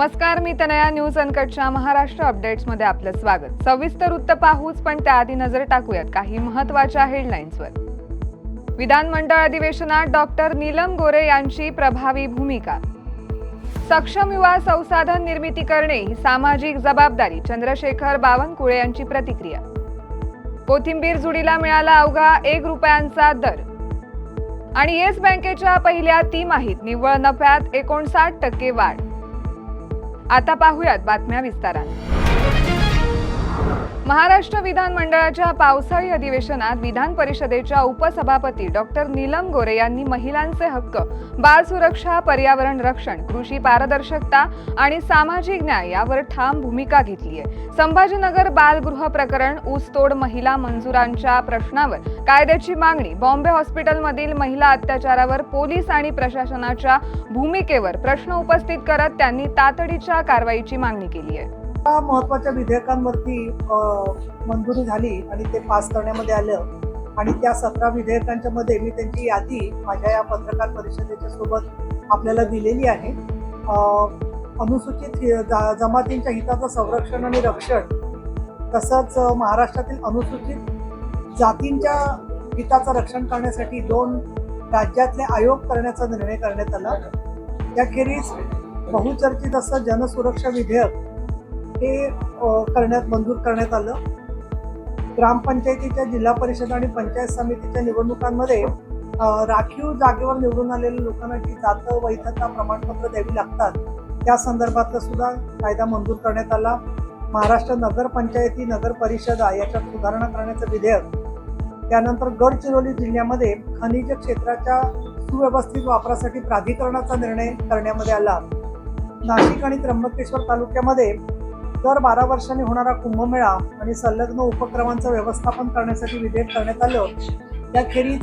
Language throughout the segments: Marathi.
नमस्कार मी तनया न्यूज अनकटच्या महाराष्ट्र अपडेट्समध्ये आपलं स्वागत. सविस्तर वृत्त पाहूच पण त्याआधी नजर टाकूयात काही महत्त्वाच्या हेडलाईन्सवर. विधानमंडळ अधिवेशनात डॉक्टर नीलम गोरे यांची प्रभावी भूमिका. सक्षम युवा संसाधन निर्मिती करणे ही सामाजिक जबाबदारी चंद्रशेखर बावनकुळे यांची प्रतिक्रिया. कोथिंबीर जुडीला मिळाला अवघा एक रुपयांचा दर. आणि येस बँकेच्या पहिल्या तिमाहीत निव्वळ नफ्यात एकोणसाठ टक्के वाढ. आता पाहूयात बातम्या विस्तारात. महाराष्ट्र विधानमंडळाच्या पावसाळी अधिवेशनात विधान परिषदेच्या उपसभापती डॉक्टर नीलम गोरे यांनी महिलांचे हक्क बाल सुरक्षा पर्यावरण रक्षण कृषी पारदर्शकता आणि सामाजिक न्याय यावर ठाम भूमिका घेतली आहे. संभाजीनगर बालगृह प्रकरण ऊसतोड महिला मंजुरांच्या प्रश्नावर कायद्याची मागणी बॉम्बे हॉस्पिटलमधील महिला अत्याचारावर पोलीस आणि प्रशासनाच्या भूमिकेवर प्रश्न उपस्थित करत त्यांनी तातडीच्या कारवाईची मागणी केली आहे. महत्त्वाच्या विधेयकांवरती मंजुरी झाली आणि ते पास करण्यामध्ये आलं. आणि त्या सतरा विधेयकांच्या मध्ये मी त्यांची यादी माझ्या या पत्रकार परिषदेच्या सोबत आपल्याला दिलेली आहे. अनुसूचित जा- जमातींच्या हिताचं संरक्षण आणि रक्षण तसंच महाराष्ट्रातील अनुसूचित जातींच्या हिताचं रक्षण करण्यासाठी दोन राज्यातले आयोग करण्याचा निर्णय करण्यात आला. त्याखेरीज बहुचर्चित असं जनसुरक्षा विधेयक हे करण्यात मंजूर करण्यात आलं. ग्रामपंचायतीच्या जिल्हा परिषद आणि पंचायत समितीच्या निवडणुकांमध्ये राखीव जागेवर निवडून आलेल्या लोकांना जी जात वैधता प्रमाणपत्र द्यावी लागतात त्या संदर्भातला सुद्धा कायदा मंजूर करण्यात आला. महाराष्ट्र नगरपंचायती नगर परिषदा याच्यात सुधारणा करण्याचं विधेयक त्यानंतर गडचिरोली जिल्ह्यामध्ये खनिज क्षेत्राच्या सुव्यवस्थित वापरासाठी प्राधिकरणाचा निर्णय करण्यामध्ये आला. नाशिक आणि त्र्यंबकेश्वर तालुक्यामध्ये दर बारा वर्षांनी होणारा कुंभमेळा आणि संलग्न उपक्रमांचं व्यवस्थापन करण्यासाठी विधेयक करण्यात आलं. त्याखेरीज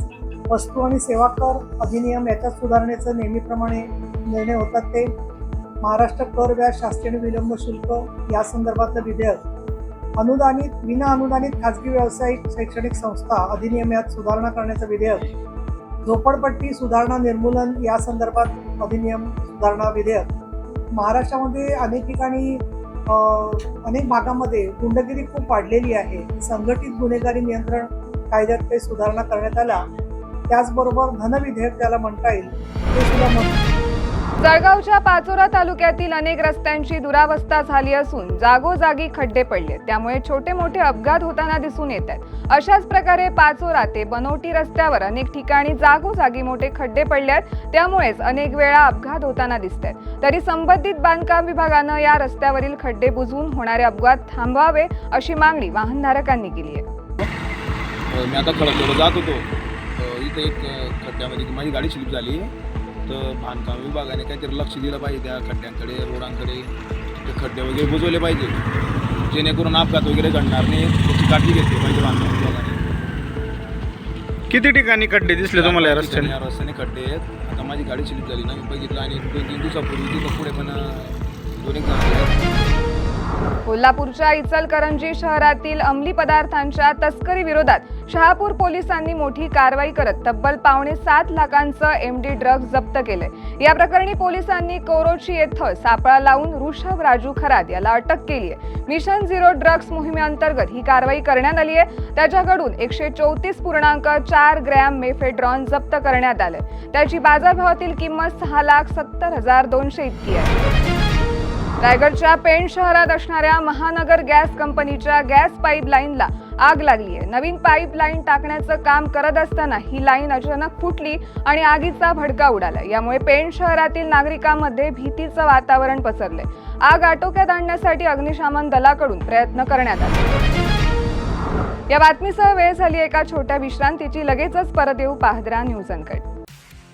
वस्तू आणि सेवा कर अधिनियम याच्यात सुधारणेचं नेहमीप्रमाणे निर्णय होतात ते. महाराष्ट्र कर व्याज शास्त्रीय विलंब शुल्क या संदर्भातलं विधेयक. अनुदानित विना अनुदानित खाजगी व्यावसायिक शैक्षणिक संस्था अधिनियम यात सुधारणा करण्याचं विधेयक. झोपडपट्टी सुधारणा निर्मूलन या संदर्भात अधिनियम सुधारणा विधेयक. महाराष्ट्रामध्ये अनेक ठिकाणी अनेक भागामध्ये गुंडगिरी खूप वाढलेली आहे. संघटित गुन्हेगारी नियंत्रण कायद्यात काही सुधारणा करण्यात आला त्याचबरोबर धनविधेयक त्याला म्हणता येईल ते सुद्धा मंजूर जळगावच्या पाचोरा तालुक्यातील अनेक रस्त्यांची दुरावस्था झाली असून जागोजागी खड्डे पडले. त्यामुळे छोटे मोठे अपघात होताना दिसून येत आहेत. अशाच प्रकारे पाचोरा ते बनोटी रस्त्यावर अनेक ठिकाणी जागोजागी मोठे खड्डे पडले आहेत. त्यामुळेच अनेक वेळा अपघात होताना दिसत आहेत. तरी संबंधित बांधकाम विभागानं या रस्त्यावरील खड्डे बुजवून होणारे अपघात थांबवावे अशी मागणी वाहनधारकांनी केली आहे. मी आता जात होतो. इथे एक खड्ड्यामध्ये माझी गाडी स्लिप झाली तर बांधकाम विभागाने काहीतरी लक्ष दिलं पाहिजे त्या खड्ड्यांकडे रोडांकडे ते खड्डे वगैरे बुजवले पाहिजे. जेणेकरून अपघात वगैरे घडणार नाही त्याची काळजी घेतली पाहिजे बांधकाम विभागाने. किती ठिकाणी खड्डे दिसले तुम्हाला या रस्त्याने? या रस्त्याने खड्डे आहेत. आता माझी गाडी स्लिप झाली ना मी बघितलं आणि दोन तीन दिवसापूर्वी तिथं पुढे पण अ, दोन एक जण आले. कोल्हापूरच्या इचलकरंजी शहरातील अंमली पदार्थांच्या तस्करी विरोधात शहापूर पोलिसांनी मोठी कारवाई करत तब्बल पावणे सात लाखांचं एमडी ड्रग्ज जप्त केलंय. या प्रकरणी पोलिसांनी कोरोची येथं सापळा लावून ऋषभ राजू खरात याला अटक केली आहे मिशन झिरो ड्रग्ज मोहिमेअंतर्गत ही कारवाई करण्यात आली आहे त्याच्याकडून एकशे चौतीस पूर्णांक चार ग्रॅम मेफेड्रॉन जप्त करण्यात आलं त्याची बाजारभावातील किंमत सहा लाख सत्तर हजार दोनशे इतकी आहे. रायगडच्या पेण शहरात असणाऱ्या महानगर गॅस कंपनीच्या गॅस पाईपलाईनला आग लागली आहे. नवीन पाईपलाईन टाकण्याचं काम करत असताना ही लाईन अचानक फुटली आणि आगीचा भडका उडाला. यामुळे पेण शहरातील नागरिकांमध्ये भीतीचं वातावरण पसरले आग आटोक्यात आणण्यासाठी अग्निशमन दलाकडून प्रयत्न करण्यात आले. या बातमीसह वेळ झाली एका छोट्या विश्रांतीची. लगेचच परत येऊ पाहद्रा न्यूज अनकट.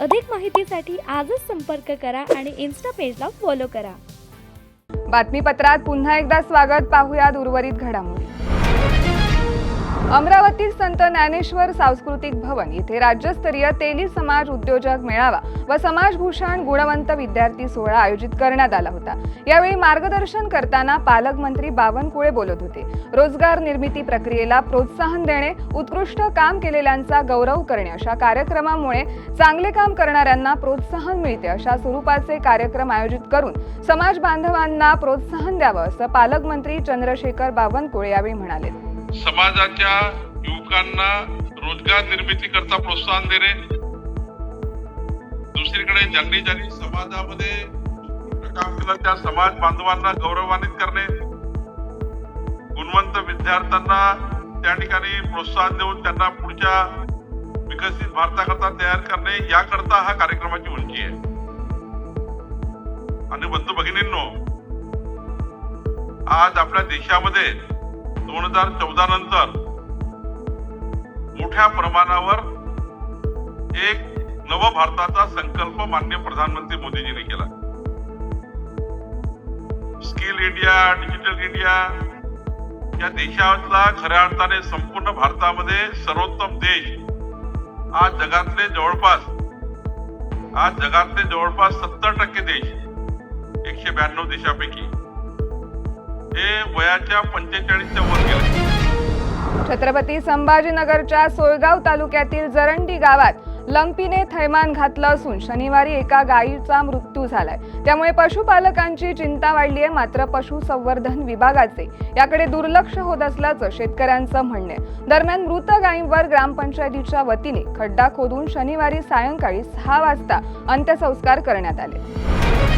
अधिक माहितीसाठी आजच संपर्क करा आणि इन्स्टा पेजला फॉलो करा. बातमीपत्रात पुन्हा एकदा स्वागत. पाहूयात उर्वरित घडामोडी. अमरावतीत संत ज्ञानेश्वर सांस्कृतिक भवन येथे राज्यस्तरीय तेली समाज उद्योजक मेळावा व समाजभूषण गुणवंत विद्यार्थी सोहळा आयोजित करण्यात आला होता. यावेळी मार्गदर्शन करताना पालकमंत्री बावनकुळे बोलत होते. रोजगार निर्मिती प्रक्रियेला प्रोत्साहन देणे उत्कृष्ट काम केलेल्यांचा गौरव करणे अशा कार्यक्रमामुळे चांगले काम करणाऱ्यांना प्रोत्साहन मिळते अशा स्वरूपाचे कार्यक्रम आयोजित करून समाज बांधवांना प्रोत्साहन द्यावं असं पालकमंत्री चंद्रशेखर बावनकुळे यावेळी म्हणाले. समाजाच्या युवकांना रोजगार निर्मिती करता प्रोत्साहन देणे. दुसरीकडे ज्यांनी ज्यांनी समाजामध्ये काम केलं त्या समाज बांधवांना गौरवान्वित करणे. गुणवंत विद्यार्थ्यांना त्या ठिकाणी प्रोत्साहन देऊन त्यांना पुढच्या विकसित भारताकरता तयार करणे याकरता हा कार्यक्रमाची उंची आहे. आणि बंधू भगिनींनो आज आपल्या देशामध्ये दोन हजार चौदा नंतर मोठ्या प्रमाणावर एक नव भारताचा संकल्प मान्य प्रधानमंत्री मोदीजीने केला. स्किल इंडिया डिजिटल इंडिया या देशातला खऱ्या अर्थाने संपूर्ण भारतामध्ये सर्वोत्तम देश आज जगातले जवळपास आज जगातले जवळपास सत्तर टक्के देश एकशे ब्याण्णव देशापैकी हे वयाच्या पंचेचाळीसच्या वर गेले. छत्रपती संभाजीनगरच्या सोयगाव तालुक्यातील जरंडी गावात लंपीने थैमान घातलं असून शनिवारी एका गायीचा मृत्यू झालाय. त्यामुळे पशुपालकांची चिंता वाढली आहे मात्र पशुसंवर्धन विभागाचे याकडे दुर्लक्ष होत असल्याचं शेतकऱ्यांचं म्हणणं आहे. दरम्यान मृत गायींवर ग्रामपंचायतीच्या वतीने खड्डा खोदून शनिवारी सायंकाळी सहा वाजता अंत्यसंस्कार करण्यात आले.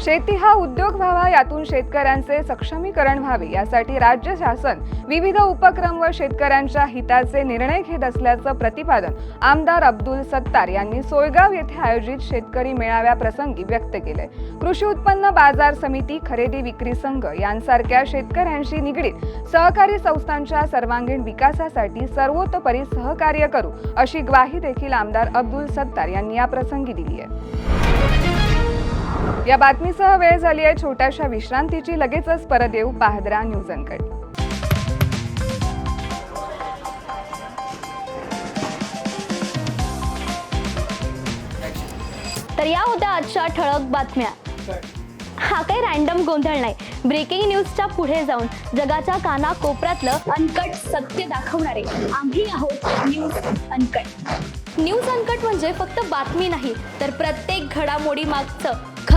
शेती हा उद्योग व्हावा यातून शेतकऱ्यांचे सक्षमीकरण व्हावे. यासाठी राज्य शासन विविध उपक्रम व शेतकऱ्यांच्या हिताचे निर्णय घेत असल्याचं प्रतिपादन आमदार अब्दुल सत्तार यांनी सोयगाव येथे आयोजित शेतकरी मेळाव्याप्रसंगी व्यक्त केले कृषी उत्पन्न बाजार समिती खरेदी विक्री संघ यांसारख्या शेतकऱ्यांशी निगडीत सहकारी संस्थांच्या सर्वांगीण विकासासाठी सर्वतोपरी सहकार्य करू अशी ग्वाही देखील आमदार अब्दुल सत्तार यांनी या प्रसंगी दिली आहे. या बातमीसह वेळ झाली आहे. छोट्याशा विश्रांतीची. लगेचच परत येऊ पाहदरा न्यूज अनकट तर या होत्या आजच्या ठळक बातम्या. हा काही रॅन्डम गोंधळ नाही. ब्रेकिंग न्यूजच्या पुढे जाऊन जगाच्या काना कोपऱ्यातलं अनकट सत्य दाखवणारे आम्ही आहोत न्यूज अनकट. न्यूज अनकट म्हणजे फक्त बातमी नाही तर प्रत्येक घडामोडी मागचं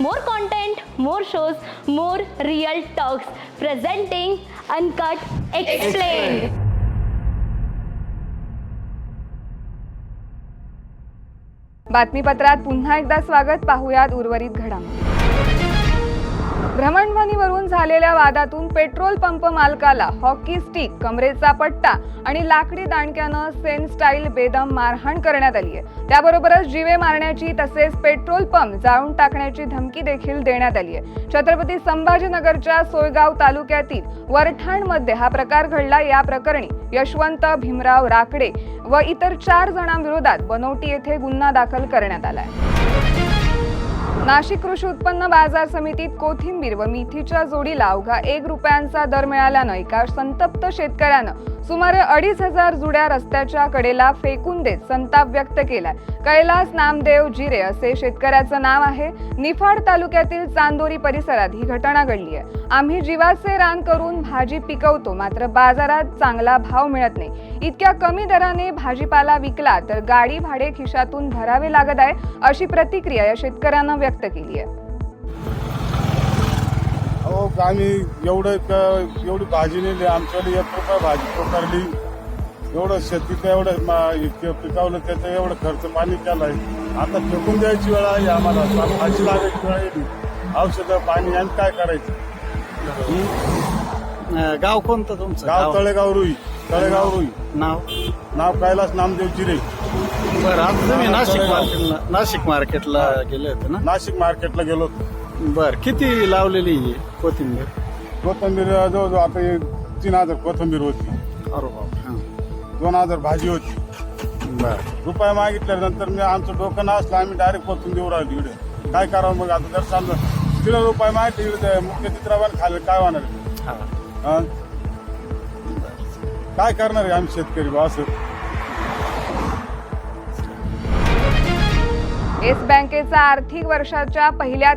More content more shows more real talks presenting uncut explain बातमीपत्रात पुन्हा एकदा स्वागत. पाहूयात उर्वरित घडामोडी. भ्रमणध्वनीवरून झालेल्या वादातून पेट्रोल पंप मालकाला हॉकी स्टिक कमरेचा पट्टा आणि लाकडी दांडक्यानं सेन स्टाईल बेदम मारहाण करण्यात आली आहे. त्याबरोबरच जीवे मारण्याची तसेच पेट्रोल पंप जाळून टाकण्याची धमकी देखील देण्यात आली आहे. छत्रपती संभाजीनगरच्या सोयगाव तालुक्यातील वरठाणमध्ये हा प्रकार घडला. या प्रकरणी यशवंत भीमराव राकडे व इतर चार जणांविरोधात बनवटी येथे गुन्हा दाखल करण्यात आला आहे. नाशिक कृषी उत्पन्न बाजार समितीत कोथिंबीर व मेथीच्या जोडीला अवघा एक रुपयांचा दर मिळाल्यानं एका संतप्त शेतकऱ्यानं सुमारे अडीच हजार जुड्या रस्त्याच्या कडेला फेकून देत संताप व्यक्त केलाय. कैलास नामदेव जिरे असे शेतकऱ्याचं नाव आहे. निफाड तालुक्यातील चांदोरी परिसरात ही घटना घडली आहे. आम्ही जीवाचे रान करून भाजी पिकवतो मात्र बाजारात चांगला भाव मिळत नाही. इतक्या कमी दराने भाजीपाला विकला तर गाडी भाडे खिशातून भरावे लागत आहे अशी प्रतिक्रिया या शेतकऱ्यानं व्यक्त केली आहे. अहो आम्ही एवढं क- एवढी भाजी नेली आमच्याकडे एक रुपये भाजी पकडली एवढं शेतीचं एवढं मा- इतकं पिकवलं त्याचं एवढं खर्च पाणी केलाय आता फेकून द्यायची वेळ आहे आम्हाला आता भाजी लागायची वेळ येईल औषधं पाणी आणि काय करायचं? गाव कोणतं तुमचं? गाव तळेगाव रुई तळेगाव रुई. नाव? नाव कैलास नामदेव जिरे. बरं आता तुम्ही नाशिक मार्केटला नाशिक मार्केटला गेले होते ना? नाशिक मार्केटला गेलो बर किती लावलेली आहे कोथिंबीर? कोथंबीर जवळजवळ आता हे तीन हजार कोथंबीर होती. अरे बाप. हां. दोन हजार भाजी होती. बर. रुपये मागितल्यानंतर मी आमचं डोकं नसलं आम्ही डायरेक्ट देऊ राहिलो इकडे. काय करावं मग आता जर समजा तिला रुपये मागितले इकडे मुख्य चित्राबान खाल्लं काय होणार? आहे? हां. हा? काय करणार आहे आम्ही शेतकरी बा असं? येस बँकेचा आर्थिक वर्षाच्या पहिल्या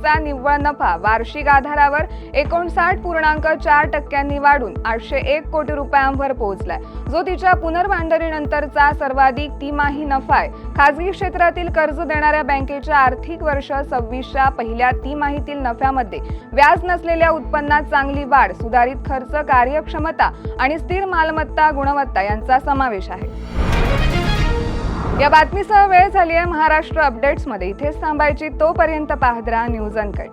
तिमाहीचा निव्वळ नफा वार्षिक आधारावर एकोणसाठ पूर्णांक चार टक्क्यांनी वाढून आठशे एक कोटी रुपयांवर पोहोचलाय. जो तिच्या पुनर्मांडणीनंतरचा सर्वाधिक तिमाही नफा आहे. खासगी क्षेत्रातील कर्ज देणाऱ्या बँकेच्या आर्थिक वर्ष सव्वीसच्या पहिल्या तिमाहीतील नफ्यामध्ये व्याज नसलेल्या उत्पन्नात चांगली वाढ सुधारित खर्च कार्यक्षमता आणि स्थिर मालमत्ता गुणवत्ता यांचा समावेश आहे. या बातमीसह वेळ झाली आहे महाराष्ट्र अपडेट्समध्ये. इथेच थांबायची तोपर्यंत पाहत राहा न्यूज अनकट.